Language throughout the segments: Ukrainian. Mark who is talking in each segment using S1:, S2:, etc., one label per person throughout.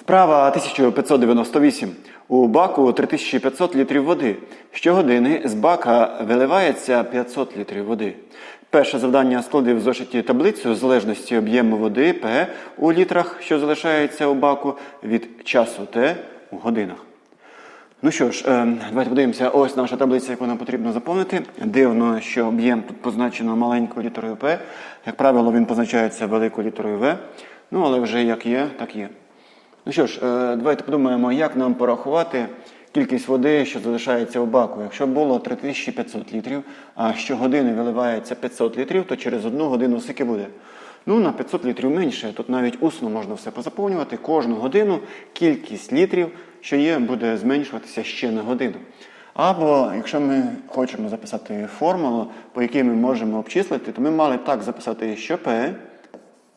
S1: Вправа 1598. У баку 3500 літрів води. Щогодини з бака виливається 500 літрів води. Перше завдання склади в зошиті таблицю залежності об'єму води П у літрах, що залишається у баку, від часу Т у годинах. Ну що ж, е, давайте подивимося. Ось наша таблиця, яку нам потрібно заповнити. Дивно, що об'єм тут позначено маленькою літерою П. Як правило, він позначається великою літерою В. Ну, але вже як є, так є. Ну що ж, е, давайте подумаємо, як нам порахувати кількість води, що залишається у баку. Якщо було 3500 літрів, а щогодини виливається 500 літрів, то через одну годину скільки буде? Ну, на 500 літрів менше. Тут навіть усно можна все позаповнювати. Кожну годину кількість літрів, що є, буде зменшуватися ще на годину. Або, якщо ми хочемо записати формулу, по якій ми можемо обчислити, то ми мали так записати, що P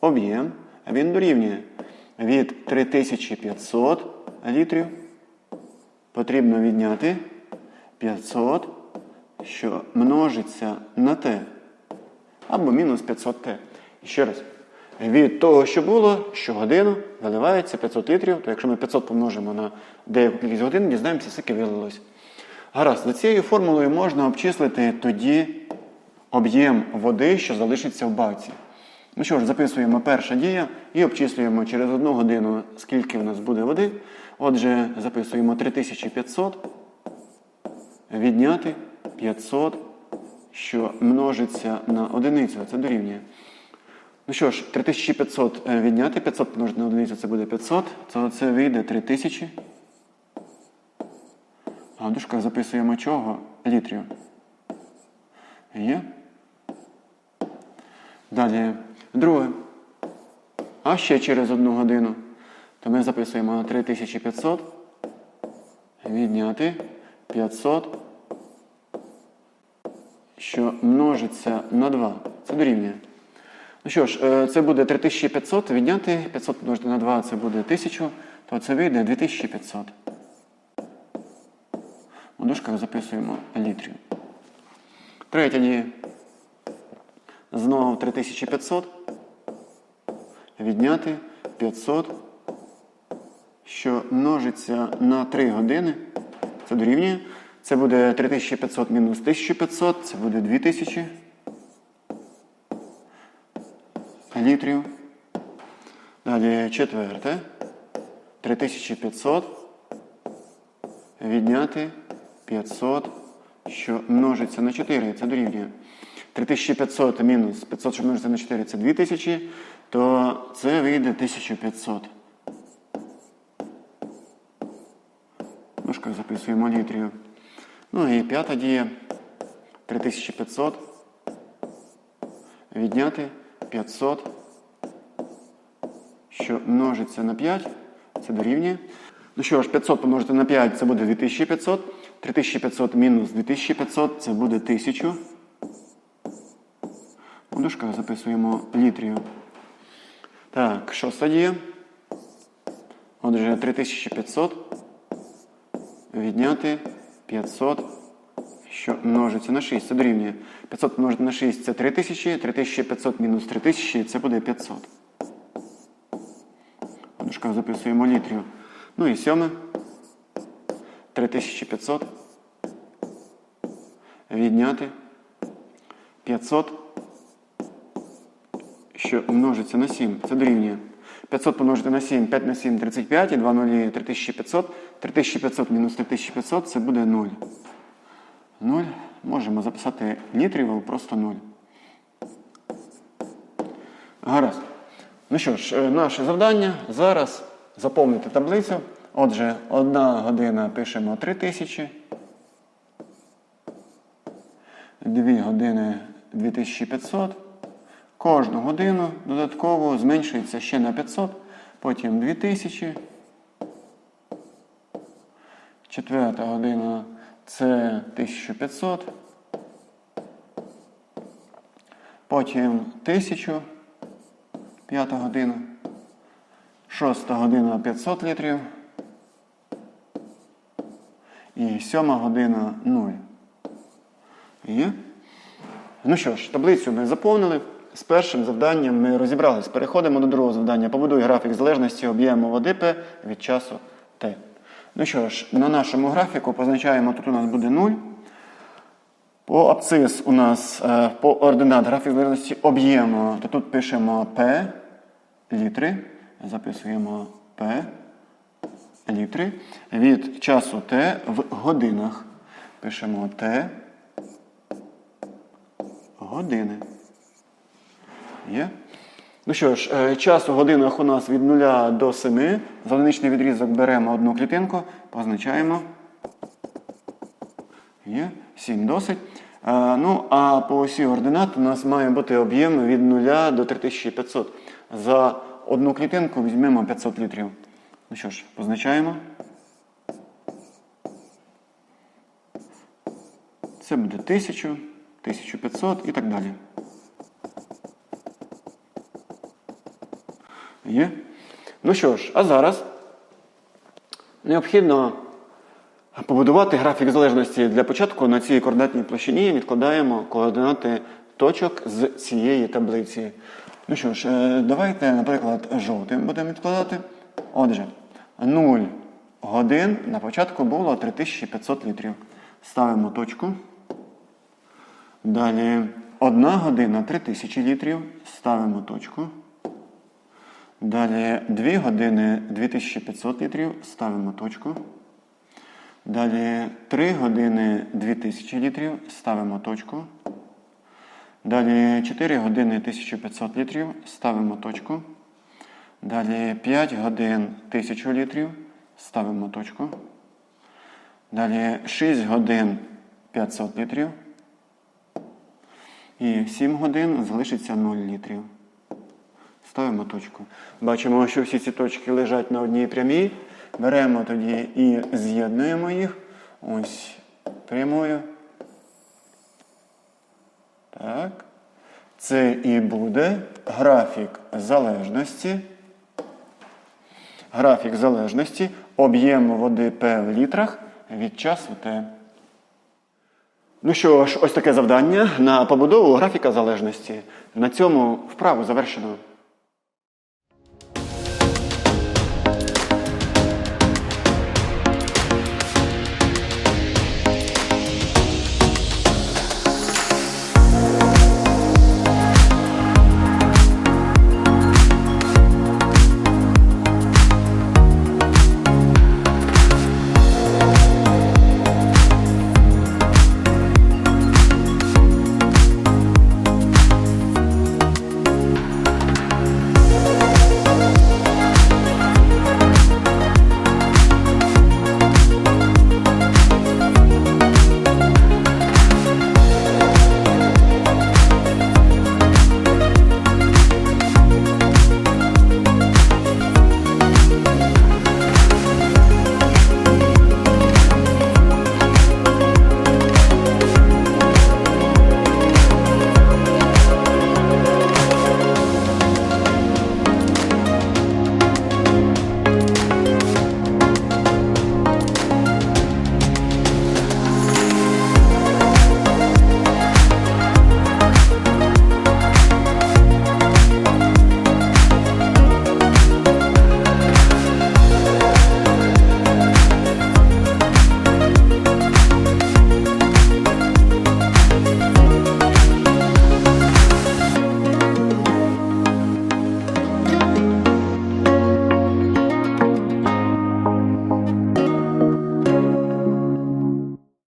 S1: об'єм, він дорівнює від 3500 літрів потрібно відняти 500, що множиться на Т. Або мінус 500Т. Ще раз. Від того, що було, щогодину виливається 500 літрів, то якщо ми 500 помножимо на деяку кількість годин, дізнаємося, скільки вилилось. Гаразд, за цією формулою можна обчислити тоді об'єм води, що залишиться в баці. Ну що ж, записуємо перша дія і обчислюємо через одну годину, скільки в нас буде води. Отже, записуємо 3500, відняти 500, що множиться на одиницю. Це дорівнює. Ну що ж, 3500 е, відняти 500 помножити на одиницю, це буде 500, то це вийде 3000. А в записуємо чого? Літрів. Є? Далі, друге. А ще через одну годину. То ми записуємо на 3500. Відняти 500, що множиться на 2. Це дорівнює. Ну що ж, е, це буде 3500 відняти 500 помножити на 2, це буде 1000, то це вийде 2500. У дужках записуємо літрів. Третя дія. Знову 3500. Відняти 500, що множиться на 3 години. Це дорівнює. Це буде 3500 мінус 1500, це буде 2000 літрів. Далі четверте. 3500 відняти 500, що множиться на 4, це дорівнює. 3500 мінус 500, що множиться на 4, це 2000, то це вийде 1500. Ножках записуємо літрів. Ну і п'ята дія. 3500 відняти 500, що множиться на 5, це дорівнює. Ну що ж, 500 помножити на 5 це буде 2500. 3500 мінус 2500 це буде 1000. У дужках записуємо літрів. Так, шоста дія. Отже, 3500 відняти 500, що множиться на 6. Це дорівнює. 500 помножити на 6 це 3000. 3500 мінус 3000 це буде 500. У дужках записуємо літрів. Ну і сьоме. 3500 відняти 500, що множиться на 7. Це дорівнює. 500 помножити на 7, 5 на 7 35, і 2 нулі 3500. 3500 мінус 3500 це буде 0. 0. Можемо записати літрів, просто 0. Гаразд. Ну що ж, е, наше завдання зараз заповнити таблицю. Отже, одна година пишемо 3000. Дві години 2500. Кожну годину додатково зменшується ще на 500, потім 2000. Четверта година це 1500. Потім 1000. П'ята година. Шоста година 500 літрів. І сьома година 0. Є? Ну що ж, таблицю ми заповнили. З першим завданням ми розібрались. Переходимо до другого завдання. Побудуй графік залежності об'єму води П від часу Т. Ну що ж, на нашому графіку позначаємо, тут у нас буде 0. По абцис у нас е, по ординат графік залежності об'єму, то тут пишемо P літри. Записуємо P літри. Від часу Т в годинах. Пишемо Т години. Є? Ну що ж, е, час у годинах у нас від 0 до 7. За відрізок беремо одну клітинку, позначаємо. Є, 7 досить. Е, Ну, а по осі ординат у нас має бути об'єм від 0 до 3500. За одну клітинку візьмемо 500 літрів. Ну що ж, позначаємо. Це буде 1000, 1500 і так далі. Є? Ну що ж, а зараз необхідно побудувати графік залежності. Для початку на цій координатній площині відкладаємо координати точок з цієї таблиці. Ну що ж, е, давайте, наприклад, жовтим будемо відкладати. Отже, 0 годин на початку було 3500 літрів. Ставимо точку. Далі 1 година 3000 літрів. Ставимо точку. Далі 2 години 2500 літрів. Ставимо точку. Далі 3 години 2000 літрів. Ставимо точку. Далі 4 години 1500 літрів. Ставимо точку. Далі 5 годин 1000 літрів. Ставимо точку. Далі 6 годин 500 літрів. І 7 годин залишиться 0 літрів. Ставимо точку. Бачимо, що всі ці точки лежать на одній прямій. Беремо тоді і з'єднуємо їх. Ось прямою. Так. Це і буде графік залежності. Графік залежності об'єму води П в літрах від часу Т. Ну що ж, ось таке завдання на побудову графіка залежності. На цьому вправу завершено.